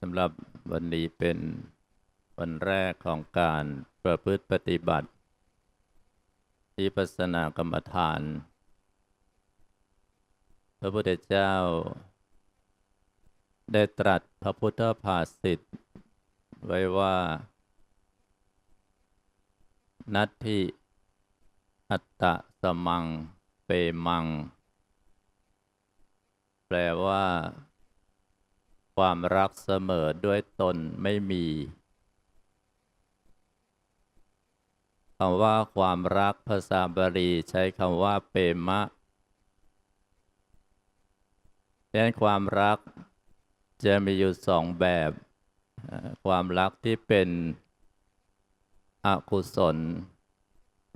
สำหรับวันนี้เป็นวันแรกของการประพฤติปฏิบัติ ที่ปัสนากรรมฐาน พระพุทธเจ้า ได้ตรัสพระพุทธภาษิตไว้ว่า นัตถิอัตตะสมัง เปมัง แปลว่า ความรักเสมอด้วยตนไม่มีคำว่าความรักภาษาบาลีใช้คำว่าเปมะดังนั้นความรักจะมีอยู่สองแบบ ความรักที่เป็นอกุศล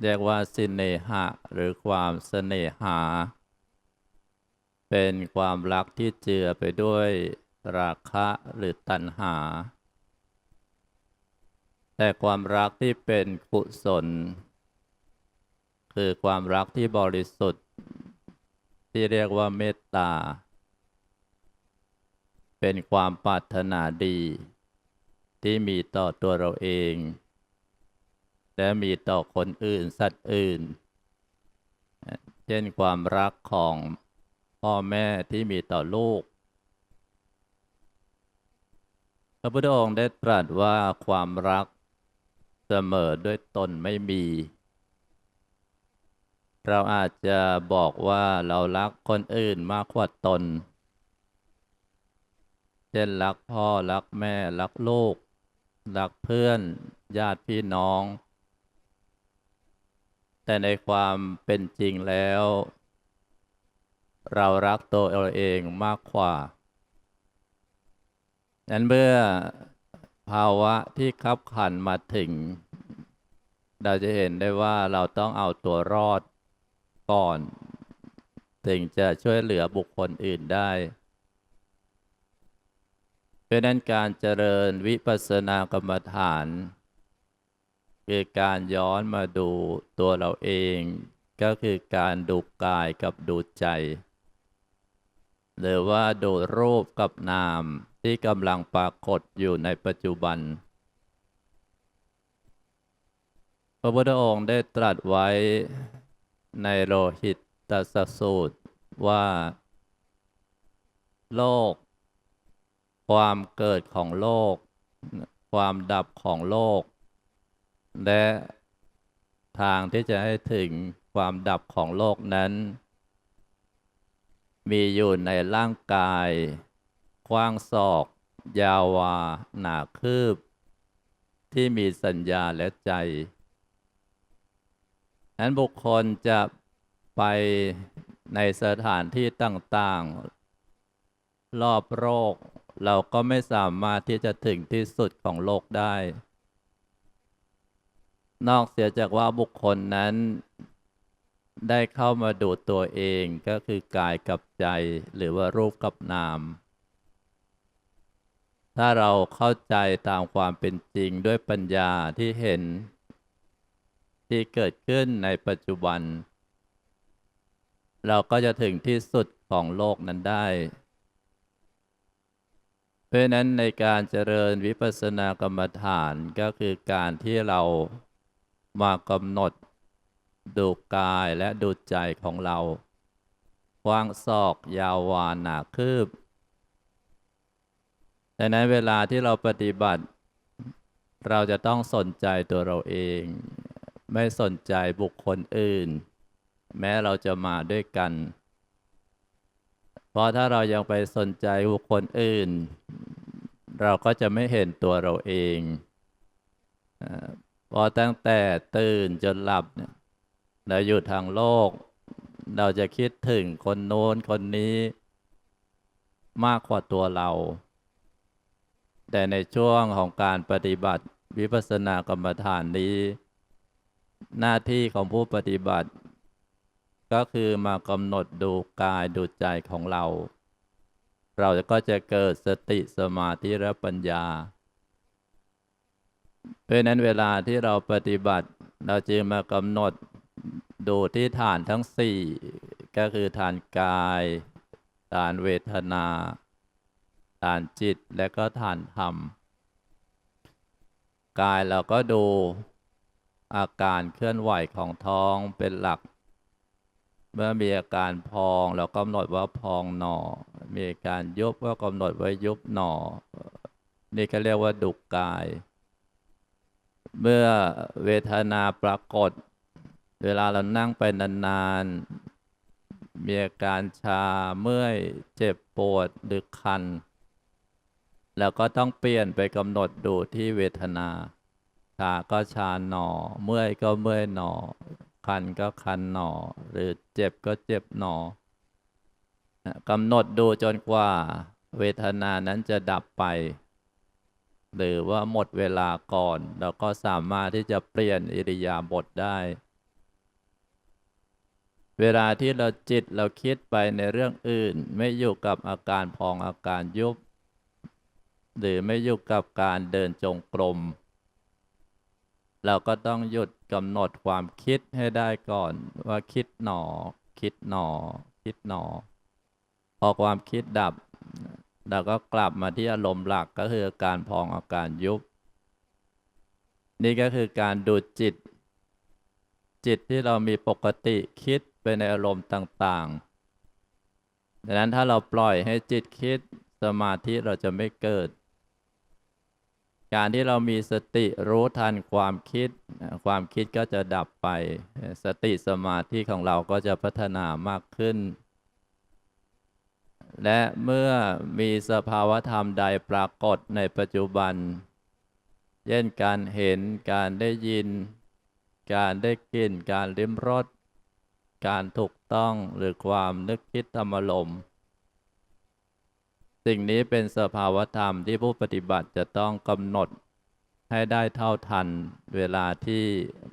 เรียกว่าสินเนหะ หรือความเสน่หา เป็นความรักที่เจือไปด้วย ราคะหรือตัณหา แต่ความรักที่เป็นกุศล คือความรักที่บริสุทธิ์ ที่เรียกว่าเมตตา เป็นความปรารถนาดี ที่มีต่อตัวเราเอง และมีต่อคนอื่นสัตว์อื่น เช่นความรักของพ่อแม่ที่มีต่อลูก พ ระพุทธองค์ได้ตรัสว่าความรักเสมอด้วยตนไม่มี เราอาจจะบอกว่าเรารักคนอื่นมากกว่าตน เช่นรักพ่อรักแม่รักลูก รักเพื่อนญาติพี่น้อง แต่ในความเป็นจริงแล้ว เรารักตัวเราเองมากกว่า นั้นเมื่อภาวะที่ขับขันมาถึง เราจะเห็นได้ว่าเราต้องเอาตัวรอดก่อน ถึงจะช่วยเหลือบุคคลอื่นได้เพราะนั้นการเจริญวิปัสสนากรรมฐานคือการย้อนมาดูตัวเราเอง ก็คือการดูกายกับดูใจ หรือว่าดูรูปกับนาม ที่กำลังปรากฏอยู่ในปัจจุบัน พระพุทธองค์ได้ตรัสไว้ในโลหิตตสสูตรว่า โลก ความเกิดของโลก ความดับของโลก และทางที่จะให้ถึงความดับของโลกนั้น มีอยู่ในร่างกาย กว้างศอก ยาววา หนาคืบ ที่มีสัญญาและใจ นั้นบุคคลจะไปในสถานที่ต่างๆ รอบโลกเราก็ไม่สามารถที่จะถึงที่สุดของโลกได้ นอกเสียจากว่าบุคคลนั้นได้เข้ามาดูตัวเองก็คือกายกับใจหรือว่ารูปกับนาม ถ้าเราเข้าใจตามความเป็นจริงด้วยปัญญาที่เห็น ที่เกิดขึ้นในปัจจุบัน เราก็จะถึงที่สุดของโลกนั้นได้ เพราะนั้นในการเจริญวิปัสสนากรรมฐานก็คือการที่เรามากำหนดดูกายและดูใจของเรา วางศอกยาววานหนาคืบ ดังนั้นเวลาที่เราปฏิบัติ เราจะต้องสนใจตัวเราเอง ไม่สนใจบุคคลอื่น แม้เราจะมาด้วยกัน เพราะถ้าเรายังไปสนใจบุคคลอื่น เราก็จะไม่เห็นตัวเราเองพอตั้งแต่ตื่นจนหลับเนี่ยเราอยู่ทางโลก เราจะคิดถึงคนโน้นคนนี้มากกว่าตัวเรา แต่ในช่วงของการปฏิบัติวิปัสสนากรรมฐานนี้ หน้าที่ของผู้ปฏิบัติ ก็คือมากำหนดดูกายดูใจของเรา เราก็จะเกิดสติสมาธิและปัญญา เพราะนั้นเวลาที่เราปฏิบัติ เราจึงมากำหนดดูที่ฐานทั้งสี่ก็คือฐานกาย ฐานเวทนาานจิตและก็ฐานธรรม กายเราก็ดูอาการเคลื่อนไหวของท้องเป็นหลัก เมื่อมีอาการพองเรากำหนดว่าพองหนอ มีอาการยุบก็กำหนดไว้ยุบหนอ นี่ก็เรียกว่าดุกกาย เมื่อเวทนาปรากฏ เวลาเรานั่งไปนานๆมีอาการชาเมื่อยเจ็บปวดหรือคัน แล้วก็ต้องเปลี่ยนไปกำหนดดูที่เวทนา ชาก็ชาหนอ เมื่อยก็เมื่อยหนอ คันก็คันหนอ หรือเจ็บก็เจ็บหนอกำหนดดูจนกว่า เวทนานั้นจะดับไป หรือว่าหมดเวลาก่อนเราก็สามารถที่จะเปลี่ยนอิริยาบถได้ เวลาที่เราจิตเราคิดไปในเรื่องอื่น ไม่อยู่กับอาการพองอาการยุบ หรือไม่อยู่กับการเดินจงกรม เราก็ต้องหยุดกำหนดความคิดให้ได้ก่อนว่าคิดหนอ คิดหนอ คิดหนอ พอความคิดดับ เราก็กลับมาที่อารมณ์หลักก็คือการพองอาการยุบ นี่ก็คือการดูจิต จิตที่เรามีปกติคิดไปในอารมณ์ต่างๆดังนั้นถ้าเราปล่อยให้จิตคิดสมาธิเราจะไม่เกิด การที่เรามีสติรู้ทันความคิด ความคิดก็จะดับไป สติสมาธิของเราก็จะพัฒนามากขึ้น และเมื่อมีสภาวธรรมใดปรากฏในปัจจุบัน เช่นการเห็น การได้ยิน การได้กลิ่น การลิ้มรส การถูกต้องหรือความนึกคิดธรรมลมณ์ สิ่งนี้เป็นสภาวธรรมที่ผู้ปฏิบัติจะต้องกำหนดให้ได้เท่าทันเวลาที่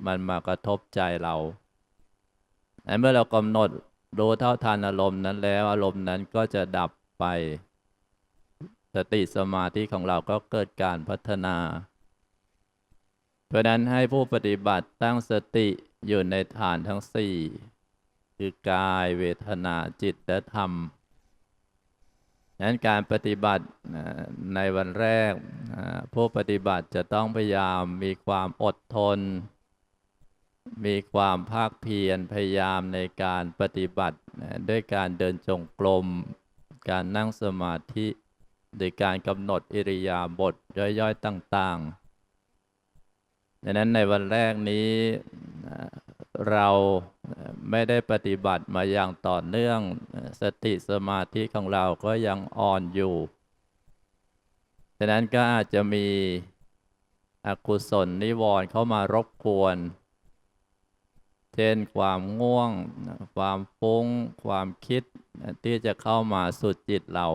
มันมากระทบใจเราเมื่อเรากำหนดรู้เท่าทันอารมณ์นั้นแล้ว อารมณ์นั้นก็จะดับไป สติสมาธิของเราก็เกิดการพัฒนา เพราะนั้นให้ผู้ปฏิบัติตั้งสติอยู่ในฐานทั้งสี่คือกายเวทนาจิตและธรรม นั้นการปฏิบัติในวันแรก ผู้ปฏิบัติจะต้องพยายามมีความอดทน มีความภาคเพียรพยายามในการปฏิบัติด้วยการเดินจงกรมการนั่งสมาธิโดยการกำหนดอิริยาบถย่อยๆต่าง ๆ ดังนั้นในวันแรกนี้ เราไม่ได้ปฏิบัติมาอย่างต่อเนื่องสติสมาธิของเราก็ยังอ่อนอยู่ฉะนั้นก็อาจจะมีอกุศลนิวรณ์เข้ามารบกวน เช่นความง่วง ความฟุ้ง ความคิดที่จะเข้ามาสุดจิตเรา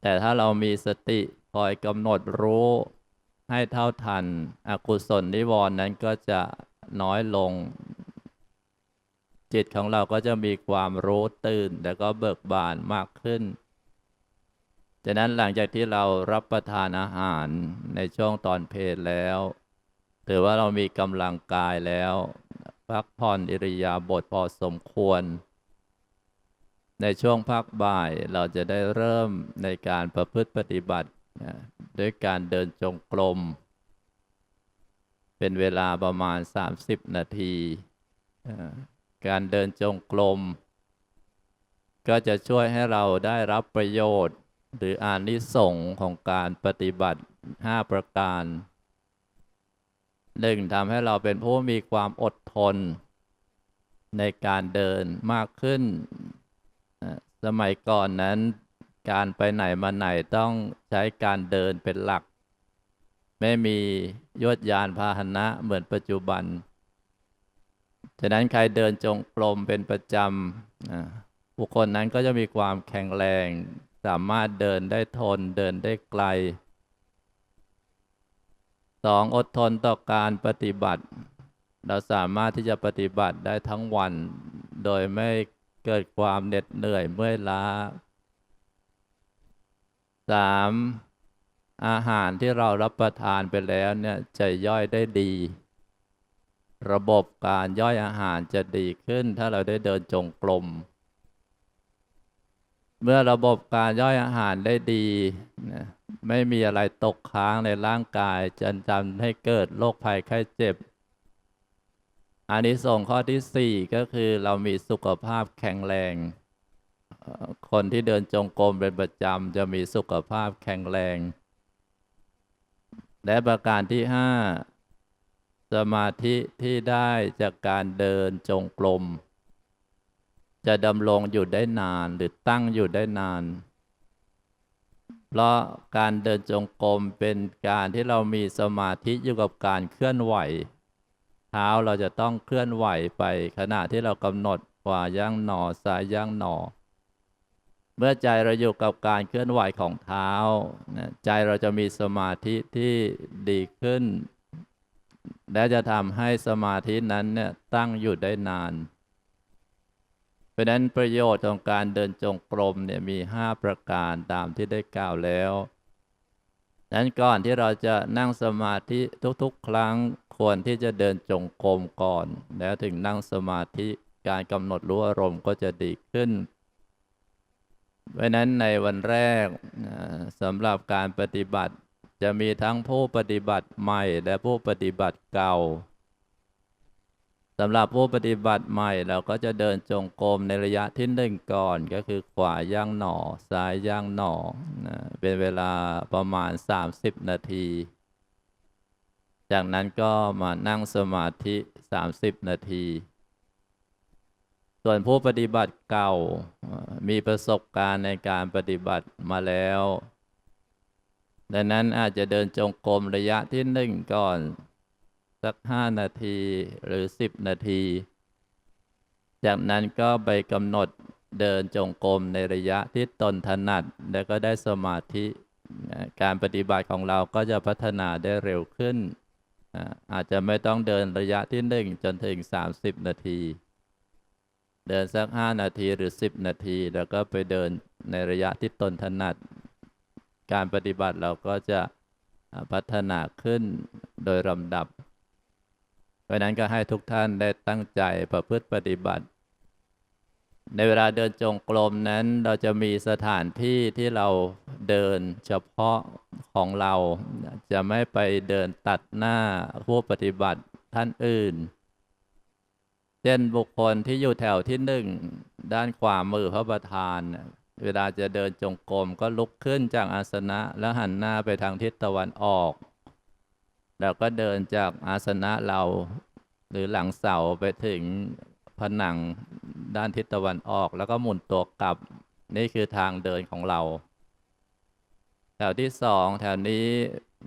แต่ถ้าเรามีสติคอยกำหนดรู้ให้เท่าทัน อกุศลนิวรณ์นั้นก็จะ น้อยลง จิตของเราก็จะมีความรู้ตื่นแต่ก็เบิกบานมากขึ้นจากนั้นหลังจากที่เรารับประทานอาหารในช่วงตอนเพลแล้วถือว่าเรามีกำลังกายแล้ว พักผ่อนอิริยาบถพอสมควร ในช่วงพักบ่ายเราจะได้เริ่มในการประพฤติปฏิบัติด้วยการเดินจงกรม เป็นเวลาประมาณ 30 นาที การเดินจงกรมก็จะช่วยให้เราได้รับประโยชน์ หรืออานิสงส์ของการปฏิบัติ 5 ประการหนึ่งทำให้เราเป็นผู้มีความอดทน ในการเดินมากขึ้น สมัยก่อนนั้น การไปไหนมาไหนต้องใช้การเดินเป็นหลัก ไม่มียวดยานพาหนะเหมือนปัจจุบัน ฉะนั้นใครเดินจงกรมเป็นประจำบุคคลนั้นก็จะมีความแข็งแรง สามารถเดินได้ทนเดินได้ไกลสองอดทนต่อการปฏิบัติ เราสามารถที่จะปฏิบัติได้ทั้งวัน โดยไม่เกิดความเหน็ดเหนื่อยเมื่อยล้าสาม อาหารที่เรารับประทานไปแล้วเนี่ยจะย่อยได้ดี ระบบการย่อยอาหารจะดีขึ้น ถ้าเราได้เดินจงกรมเมื่อระบบการย่อยอาหารได้ดีนะไม่มีอะไรตกค้างในร่างกายจนจำให้เกิดโรคภัยไข้เจ็บอันนี้ส่งข้อที่สี่ก็คือเรามีสุขภาพแข็งแรง คนที่เดินจงกรมเป็นประจำจะมีสุขภาพแข็งแรง และประการที่ห้าสมาธิที่ได้จากการเดินจงกรมจะดำรงอยู่ได้นานหรือตั้งอยู่ได้นาน เพราะการเดินจงกรมเป็นการที่เรามีสมาธิอยู่กับการเคลื่อนไหว เท้าเราจะต้องเคลื่อนไหวไปขณะที่เรากำหนดขวาย่างหนอซ้ายย่างหนอ เมื่อใจเราอยู่กับการเคลื่อนไหวของเท้าใจเราจะมีสมาธิที่ดีขึ้น และจะทำให้สมาธินั้นเนี่ยตั้งอยู่ได้นาน เพราะนั้นประโยชน์ของการเดินจงกรมเนี่ยมี 5 ประการตามที่ได้กล่าวแล้วดังนั้นก่อนที่เราจะนั่งสมาธิทุกๆ ครั้งควรที่จะเดินจงกรมก่อน แล้วถึงนั่งสมาธิการกำหนดรู้อารมณ์ก็จะดีขึ้น เพราะนั้นในวันแรกสำหรับการปฏิบัติ จะมีทั้งผู้ปฏิบัติใหม่และผู้ปฏิบัติเก่าสำหรับผู้ปฏิบัติใหม่เราก็จะเดินจงกรมในระยะที่หนึ่งก่อนก็คือขวาย่างหนอซ้ายย่างหนอนะเป็นเวลาประมาณ 30 นาที จากนั้นก็มานั่งสมาธิ 30 นาที ส่วนผู้ปฏิบัติเก่า มีประสบการณ์ในการปฏิบัติมาแล้ว ดังนั้นอาจจะเดินจงกรมระยะที่หนึ่งก่อน สักห้านาทีหรือสิบนาที จากนั้นก็ไปกำหนดเดินจงกรมในระยะที่ตนถนัด แล้วก็ได้สมาธิการปฏิบัติของเราก็จะพัฒนาได้เร็วขึ้น อาอาจจะไม่ต้องเดินระยะที่หนึ่งจนถึง 30 นาที เดินสัก5นาทีหรือ10นาที แล้วก็ไปเดินในระยะที่ตนถนัด การปฏิบัติเราก็จะพัฒนาขึ้นโดยลำดับ เพราะนั้นก็ให้ทุกท่านได้ตั้งใจประพฤติปฏิบัติ ในเวลาเดินจงกรมนั้นเราจะมีสถานที่ที่เราเดินเฉพาะของเรา จะไม่ไปเดินตัดหน้าผู้ปฏิบัติท่านอื่น เช่นบุคคลที่อยู่แถวที่หนึ่งด้านขวามือพระประธานน่ะเวลาจะเดินจงกรมก็ลุกขึ้นจากอาสนะ แล้วหันหน้าไปทางทิศตะวันออก แล้วก็เดินจากอาสนะเรา หรือหลังเสาไปถึงผนังด้านทิศตะวันออก แล้วก็หมุนตัวกลับนี่คือทางเดินของเรา แถวที่สองแถวนี้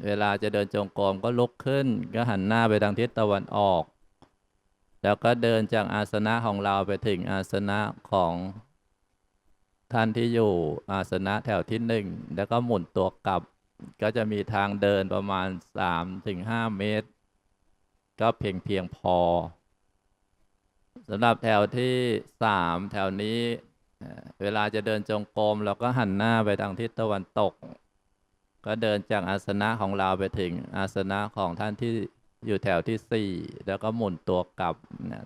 เวลาจะเดินจงกรมก็ลุกขึ้น ก็หันหน้าไปทางทิศตะวันออก แล้วก็เดินจากอาสนะของเราไปถึงอาสนะของท่านที่อยู่อาสนะแถวที่หนึ่งแล้วก็หมุนตัวกลับ ก็จะมีทางเดินประมาณ3ถึง5เมตร ก็เพียงเพียงพอสำหรับแถวที่สามแถวนี้เอ่อเวลาจะเดินจงกรมเราก็หันหน้าไปทางทิศตะวันตก ก็เดินจากอาสนะของเราไปถึงอาสนะของท่านที่ อยู่แถวที่สี่แล้วก็หมุนตัวกลับ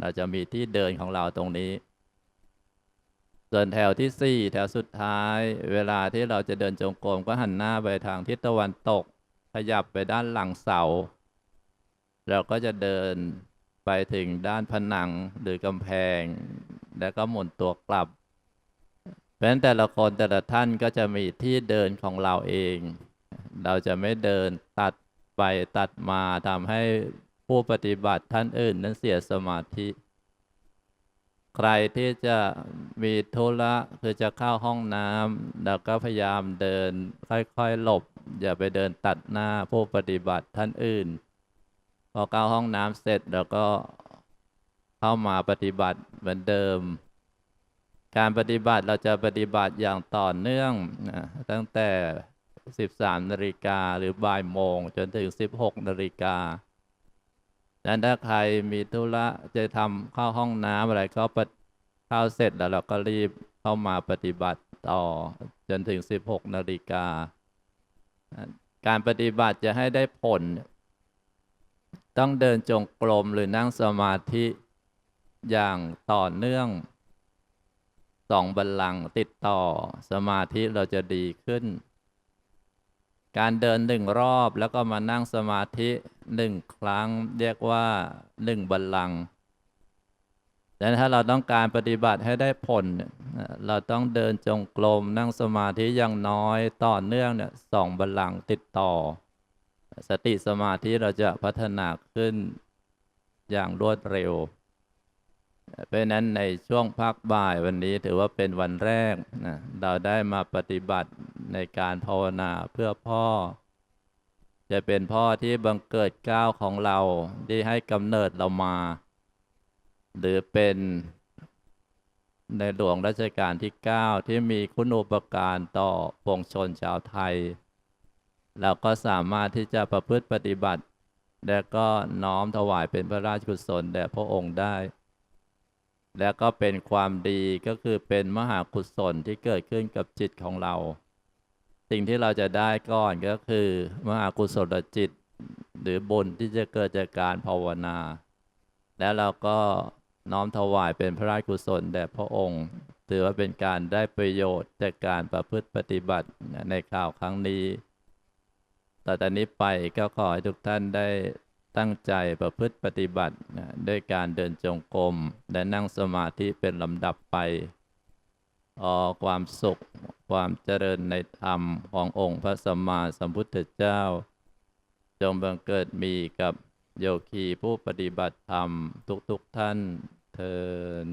เราจะมีที่เดินของเราตรงนี้ ส่วนแถวที่สี่แถวสุดท้าย เวลาที่เราจะเดินจงกรมก็หันหน้าไปทางทิศตะวันตก ขยับไปด้านหลังเสา เราก็จะเดินไปถึงด้านผนังหรือกำแพง แล้วก็หมุนตัวกลับ เพราะฉะนั้นแต่ละคนแต่ละท่านก็จะมีที่เดินของเราเอง เราจะไม่เดินตัด ไปตัดมาทำให้ผู้ปฏิบัติท่านอื่นนั้นเสียสมาธิ ใครที่จะมีธุระคือจะเข้าห้องน้ำเราก็พยายามเดินค่อยๆหลบ อย่าไปเดินตัดหน้าผู้ปฏิบัติท่านอื่น พอเข้าห้องน้ำเสร็จเราก็เข้ามาปฏิบัติเหมือนเดิม การปฏิบัติเราจะปฏิบัติอย่างต่อเนื่องนะตั้งแต่ 13นาฬิกาหรือบ่ายโมง จนถึง 16นาฬิกาดังนั้นถ้าใครมีธุระจะทำเข้าห้องน้ำอะไรก็เข้าเสร็จแล้วเราก็รีบเข้ามาปฏิบัติต่อ จนถึง 16นาฬิกา การปฏิบัติจะให้ได้ผล ต้องเดินจงกรมหรือนั่งสมาธิอย่างต่อเนื่องสองบัลลังก์ติดต่อสมาธิเราจะดีขึ้น การเดินหนึ่งรอบแล้วก็มานั่งสมาธิหนึ่งครั้ง เรียกว่าหนึ่งบัลลังก์ดังนั้นถ้าเราต้องการปฏิบัติให้ได้ผลเนี่ยเราต้องเดินจงกรมนั่งสมาธิอย่างน้อยต่อเนื่องเนี่ยสองบัลลังก์ติดต่อ สติสมาธิเราจะพัฒนาขึ้นอย่างรวดเร็ว เพราะนั้นในช่วงพักบ่ายวันนี้ถือว่าเป็นวันแรกนะเราได้มาปฏิบัติในการภาวนาเพื่อพ่อ จะเป็นพ่อที่บังเกิดก้าวของเราที่ให้กำเนิดเรามา หรือเป็นในหลวงรัชกาลที่ 9 ที่มีคุณูปการต่อปวงชนชาวไทย เราก็สามารถที่จะประพฤติปฏิบัติ และก็น้อมถวายเป็นพระราชกุศลแด่พระองค์ได้ และก็เป็นความดีก็คือเป็นมหากุศลที่เกิดขึ้นกับจิตของเรา สิ่งที่เราจะได้ก่อนก็คือ มหากุศลจิต หรือบุญที่จะเกิดจากการภาวนา แล้วเราก็น้อมถวายเป็นพระราชกุศลแด่พระองค์ ถือว่าเป็นการได้ประโยชน์จากการประพฤติปฏิบัติในข่าวครั้งนี้ ต่อจากนี้ไปก็ขอให้ทุกท่านได้ ตั้งใจประพฤติปฏิบัติด้วยการเดินจงกรมและนั่งสมาธิเป็นลำดับไปออความสุข ความเจริญในธรรมขององค์พระสัมมาสัมพุทธเจ้า จงบังเกิดมีกับโยคีผู้ปฏิบัติธรรมทุกๆทท่านเทิน